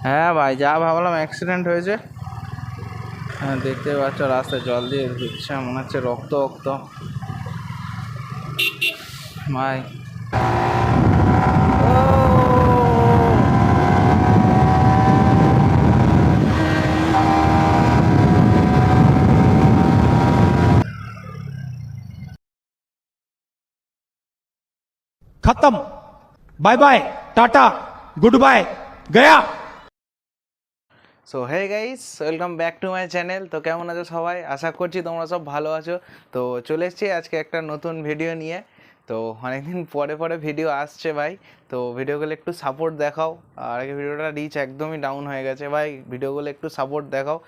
হ্যাঁ ভাই যা ভাবলাম অ্যাক্সিডেন্ট হয়েছে হ্যাঁ দেখতে পাচ্ছ রাস্তায় জল দিয়ে দিচ্ছে মনে হচ্ছে রক্ত রক্ত ভাই खत्म bye bye tata good bye गया so hey guys welcome back to my channel তো কেমন আছো সবাই? আশা করছি তোমরা সব ভালো আছো। তো চলে এসেছি আজকে একটা নতুন ভিডিও নিয়ে। তো অনেকদিন পরে পরে ভিডিও আসছে ভাই। তো ভিডিওগুলো একটু সাপোর্ট দেখাও। আর আগে ভিডিওটা রিচ একদমই ডাউন হয়ে গেছে ভাই। ভিডিওগুলো একটু সাপোর্ট দেখাও।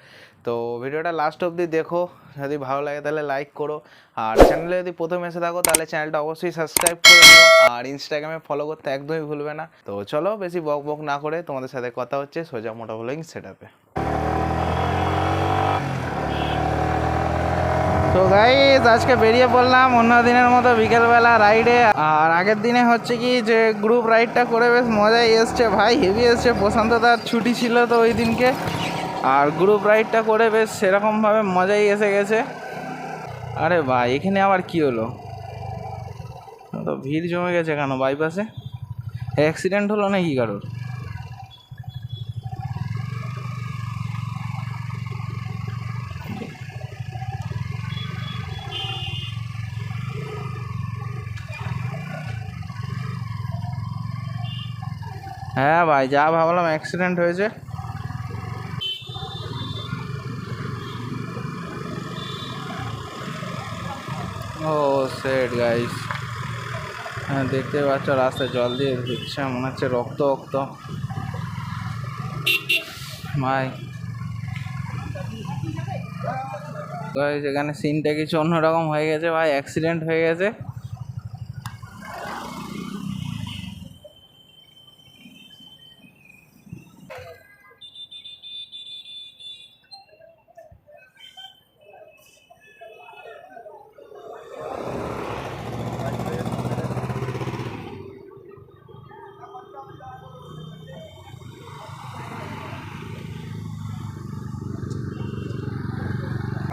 তো ভিডিওটা লাস্ট অবধি দেখো। যদি ভালো লাগে তাহলে লাইক করো। আর চ্যানেলে যদি প্রথম এসে থাকো, তাহলে চ্যানেলটা অবশ্যই সাবস্ক্রাইব করে নিও। আর ইনস্টাগ্রামে ফলো করতে একদমই ভুলবে না। তো চলো, বেশি বক বক না করে তোমাদের সাথে কথা হচ্ছে সোজা মোটা ব্লগিং সেট আপে তো গাইজ আজকে বেরিয়ে পড়লাম অন্য দিনের মতো বিকেলবেলা রাইডে আর আগের দিনে হচ্ছে কি যে গ্রুপ রাইডটা করে বেশ মজাই এসছে ভাই হেভি এসছে। প্রশান্ত দার ছুটি ছিল তো ওই দিনকে। আর গ্রুপ রাইডটা করে বেশ সেরকমভাবে মজাই এসে গেছে। আরে ভাই, এখানে আবার কি হলো? তো ভিড় জমে গেছে কেন? বাইপাসে অ্যাক্সিডেন্ট হলো নাকি কারোর? হ্যাঁ ভাই, যা ভাবলাম অ্যাক্সিডেন্ট হয়েছে। ও সেট গাইস হ্যাঁ দেখতে পাচ্ছ, রাস্তায় জল দিয়ে দিচ্ছে মনে হচ্ছে রক্ত রক্ত। ভাই। গাইস এখানে সিনটা কিছু অন্যরকম হয়ে গেছে, ভাই অ্যাক্সিডেন্ট হয়ে গেছে।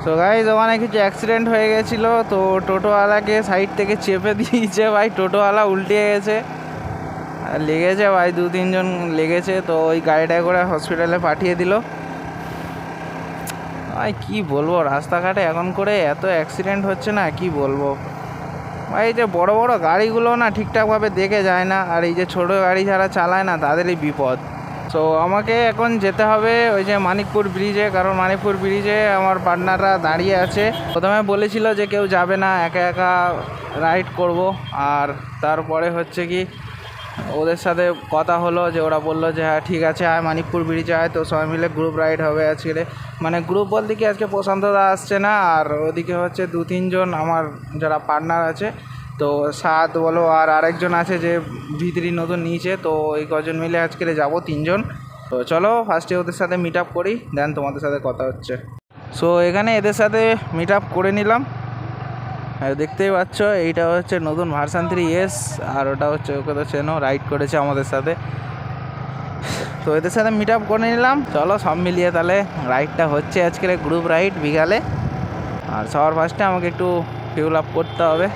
তো গাইজ ওখানে কিছু অ্যাক্সিডেন্ট হয়ে গেছিল, তো টোটোওয়ালাকে সাইড থেকে চেপে দিয়েছে ভাই, টোটোওয়ালা উল্টে গেছে। লেগেছে ভাই, দু তিনজন লেগেছে, তো ওই গাড়িটায় করে হসপিটালে পাঠিয়ে দিল। ভাই, কি বলব, রাস্তাঘাটে এখন করে এত অ্যাক্সিডেন্ট হচ্ছে না, কি বলব। ভাই, এই যে বড় বড় গাড়িগুলো না ঠিকঠাকভাবে দেখে যায় না, আর এই যে ছোট গাড়ি যারা চালায় না, তাদেরই বিপদ। তো আমাকে এখন যেতে হবে ওই যে মানিকপুর ব্রিজে কারণ মানিকপুর ব্রিজে আমার পার্টনাররা দাঁড়িয়ে আছে। প্রথমে বলেছিল যে কেউ যাবে না, একা একা রাইড করব। আর তারপরে হচ্ছে কি, ওদের সাথে কথা হলো যে ওরা বলল যে হ্যাঁ ঠিক আছে, আয় মানিকপুর ব্রিজে আয়। তো সবাই মিলে গ্রুপ রাইড হবে আজকে। মানে গ্রুপ বলতে কি, আজকে প্রশান্তদা আসছে না, আর ওদিকে হচ্ছে দু তিনজন আমার যারা পার্টনার আছে তো সাত বলো আর আরেকজন আছে যে ভিতরি নতুন নিচে তো এই কজন মিলে আজকে যাব তিনজন। তো চলো ফার্স্টে ওদের সাথে মিট আপ করি দেন তোমাদের সাথে কথা হচ্ছে। সো এখানে এদের সাথে মিট আপ করে নিলাম। হ্যাঁ দেখতেই পাচ্ছ, এইটা হচ্ছে নতুন ভার্সান থ্রি এস, আর ওটা হচ্ছে ওকে তো চেনো রাইড করেছে আমাদের সাথে। তো এদের সাথে মিট আপ করে নিলাম। চলো, সব মিলিয়ে তাহলে রাইডটা হচ্ছে আজকের গ্রুপ রাইড বিকালে। আর সবার ফার্স্টে আমাকে একটু ফিউল আপ করতে হবে।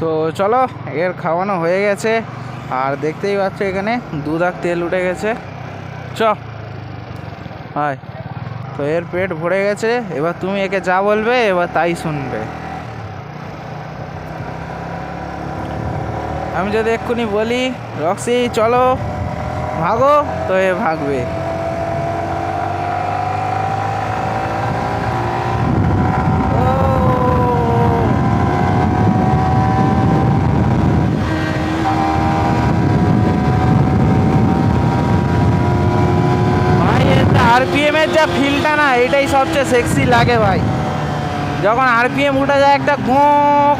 তো চলো, এর খাওয়ানো হয়ে গেছে। আর দেখতেই পাচ্ছ এখানে দুধ আর তেল উঠে গেছে। চ। হয় তো এর পেট ভরে গেছে। এবার তুমি একে যা বলবে, এবার তাই শুনবে। আমি যদি এক্ষুনি বলি, রক্সি, চলো। ভাগো, তো এ ভাগবে ও ভাই এটা আরপিএম এর যা ফিলটা না, এটাই সবচেয়ে সেক্সি লাগে ভাই। যখন আরপিএম উঠে যায়, একটা গো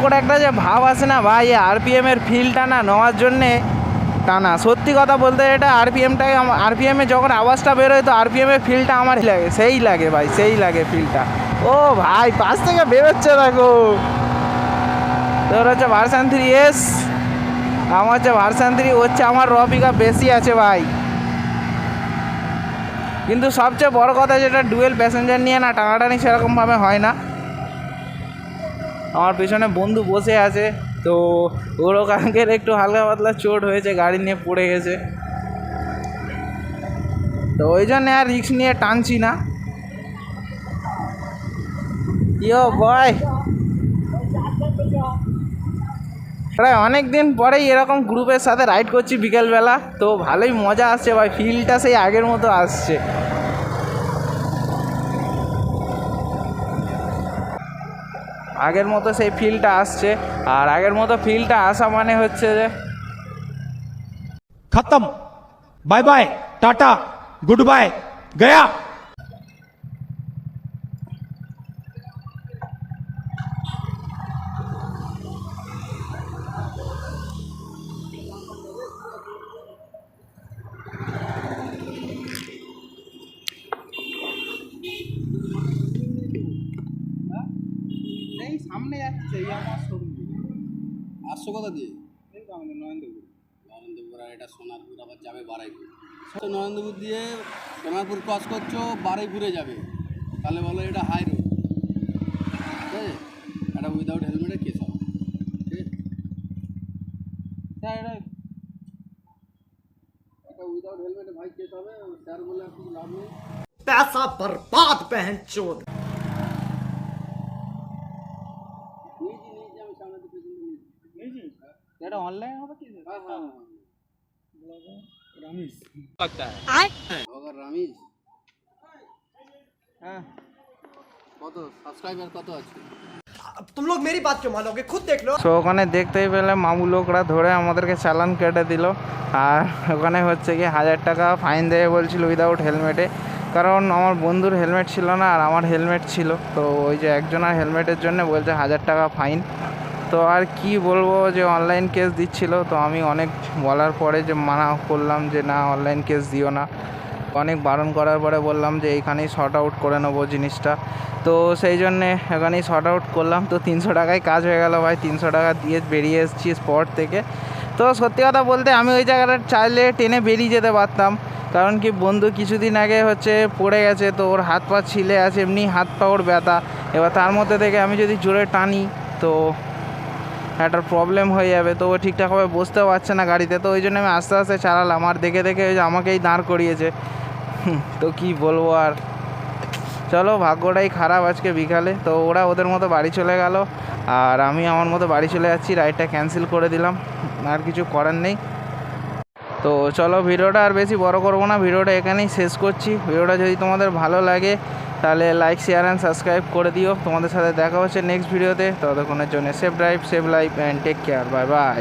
করে একটা যে ভাব আসে না ভাই আরপিএম এর ফিলটা না নেওয়ার জন্যে টানা। সত্যি কথা বলতে এটা আরপিএমটাকে আরপিএমে যখন আওয়াজটা বেরোয়, তো আরপিএম এর ফিলটা আমার লাগে। সেই লাগে ভাই, সেই লাগে ফিলটা ও ভাই, পাশ থেকে বেরোচ্ছে দেখো। তোর হচ্ছে ভার্সান থ্রি এস আমার হচ্ছে ভার্সান থ্রি হচ্ছে আমার র পিক বেশি আছে ভাই। কিন্তু সবচেয়ে বড় কথা যেটা ডুয়েল প্যাসেঞ্জার নিয়ে না টানাটানি সেরকমভাবে হয় না। আমার পেছনে বন্ধু বসে আছে, তো ওরও কালকের একটু হালকা পাতলা চোট হয়েছে, গাড়ি নিয়ে পড়ে গেছে। তো ওই জন্য আর রিক্স নিয়ে টানছি না। ইয়ো বয়! প্রায় অনেক দিন পরেই এরকম গ্রুপের সাথে রাইড করছি বিকেলবেলা। তো ভালোই মজা আসছে ভাই ফিলটা সেই আগের মতো আসছে। আগের মতো সেই ফিলটা আসছে। আর আগের মতো ফিলটা আসা মানে হচ্ছে যে খতম। Bye bye, tata, good bye, Gaya. সামনে যাচ্ছে এই আমার শোরুম আটশো কথা দিয়ে এই তো আমাদের নরেন্দ্রপুর নরেন্দ্রপুর আর এটা সোনারপুর আবার যাবে বারাইপুর তো নরেন্দ্রপুর দিয়ে সোনারপুর ক্রস করছো বারাইপুরে যাবে তাহলে বলো এটা হাই রোড ঠিক আছে এটা উইদাউট হেলমেটে কেস হবে ঠিক আছে হ্যাঁ এটা এটা উইদাউট হেলমেটে ভাই কেস হবে স্যার বলে আর কিছু লাভ নেই पैसा बर्बाद पहन चोद কি হ্যাঁ হ্যাঁ রামিস ভগর রামিস হ্যাঁ কত সাবস্ক্রাইবার কত আছে तुम लोग मेरी बात क्यों मानोगे खुद देख लो সো ওখানে দেখতেই পেলে মামু লোকরা ধরে আমাদেরকে চালান কেটে দিল আর ওখানে হচ্ছে কি হাজার টাকা ফাইন দেবে বলছিল উইদাউট হেলমেটে কারণ আমার বন্ধুর হেলমেট ছিল না আর আমার হেলমেট ছিল তো ওই যে একজনের হেলমেটের জন্য বলছে হাজার টাকা ফাইন তো আর কি বলব যে অনলাইন কেস দিচ্ছিল। তো আমি অনেক বলার পরে যে মানা করলাম যে না অনলাইন কেস দিও না। অনেক বারণ করার পরে বললাম যে এইখানেই শর্ট আউট করে নেব জিনিসটা। তো সেই জন্যে এখানেই শর্ট আউট করলাম। তো তিনশো টাকায় কাজ হয়ে গেল ভাই। তিনশো টাকা দিয়ে বেরিয়ে এসেছি স্পট থেকে। তো সত্যি কথা বলতে আমি ওই জায়গাটা চাইলে টেনে বেরিয়ে যেতে পারতাম। কারণ কি বন্ধু কিছুদিন আগে হচ্ছে পড়ে গেছে, তো ওর হাত পা ছিলে আছে, এমনি হাত পা ওর ব্যথা। এবার তার মধ্যে থেকে আমি যদি জোরে টানি, তো একটা প্রবলেম হয়ে যাবে তো ও ঠিকঠাকভাবে বসতেও পারছে না গাড়িতে। তো ওই জন্য আমি আস্তে আস্তে চালালাম, আর দেখে দেখে ওই যে আমাকেই দাঁড় করিয়েছে। তো কি বলব আর? চলো, ভাগ্যটাই খারাপ আজকে বিকালে। তো ওরা ওদের মতো বাড়ি চলে গেল, আর আমি আমার মতো বাড়ি চলে যাচ্ছি রাইডটা ক্যান্সেল করে দিলাম। আর কিছু করার নেই। তো চলো, ভিডিওটা আর বেশি বড় করব না, ভিডিওটা এখানেই শেষ করছি। ভিডিওটা যদি তোমাদের ভালো লাগে তাহলে লাইক শেয়ার অ্যান্ড সাবস্ক্রাইব করে দিও। তোমাদের সাথে দেখা হচ্ছে নেক্সট ভিডিওতে ততক্ষণের জন্য safe drive save life and take care bye bye